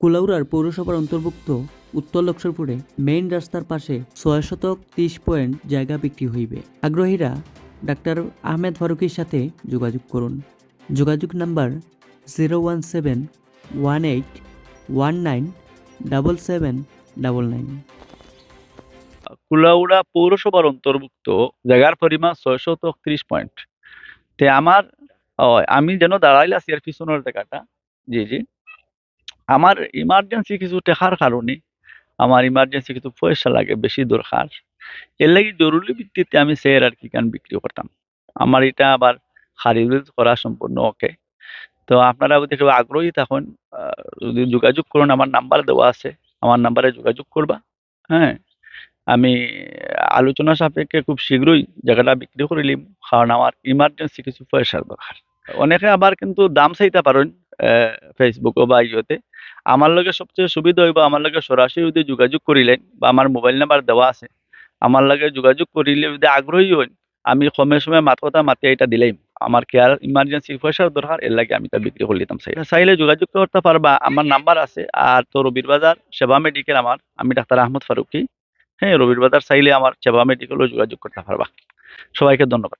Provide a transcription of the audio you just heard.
কুলাউড়ার পৌরসভার অন্তর্ভুক্ত উত্তর লক্ষ্মরপুরে মেইন রাস্তার পাশে ছয় শতক ত্রিশ পয়েন্ট জায়গা বিক্রি হইবে। আগ্রহীরা ডাক্তার আহমেদ ফারুকির সাথে যোগাযোগ করুন। যোগাযোগ number zero one seven one eight one nine double seven double nine. Kulaura পৌরসভার অন্তর্ভুক্ত জায়গার পরিমাণ ছয়শত ত্রিশ পয়েন্ট তে আমার আমি যেন দাঁড়াইলে আর পিছনের জায়গাটা। জি জি। আমার ইমার্জেন্সি কিছু টেকার কারণে আমার ইমার্জেন্সি কিছু পয়সা লাগে বেশি দরকার। এর লাগি জরুরি ভিত্তিতে আমি শেয়ার আর কি কান বিক্রি করতাম। আমার এটা আবার খারিজ করা সম্পূর্ণ ওকে। তো আপনারা যদি কেউ আগ্রহী আহ, যদি যোগাযোগ করুন আমার নাম্বার দেওয়া আছে। আমার নাম্বারে যোগাযোগ করবা হ্যাঁ? আমি আলোচনা সাপেক্ষে খুব শীঘ্রই জায়গাটা বিক্রি করে নিম কারণ আমার ইমার্জেন্সি কিছু পয়সার দরকার। অনেকে আবার কিন্তু দাম চাইতে পারেন ফেসবুক বা ইয়েতে। আমার লগে সবচেয়ে সুবিধা হইব, আমার লগে সরাসরি যদি যোগাযোগ করিলেন বা আমার মোবাইল নাম্বার দেওয়া আছে, আমার লগে যোগাযোগ করিলে যদি আগ্রহী হন আমি কমে সময় মাত কথা মাতি এটা দিলেই আমার কেয়ার ইমার্জেন্সি পয়সার দরকার, এর লাগে আমি তা বিক্রি করে দিতাম। চাই চাইলে যোগাযোগ করতে পারবা, আমার নাম্বার আছে। আর তো রবির বাজার সেবা মেডিকেল আমার, আমি ডাক্তার আহমদ ফারুকি। হ্যাঁ রবির বাজার চাইলে আমার সেবা মেডিকেলও যোগাযোগ করতে পারবা। সবাইকে ধন্যবাদ।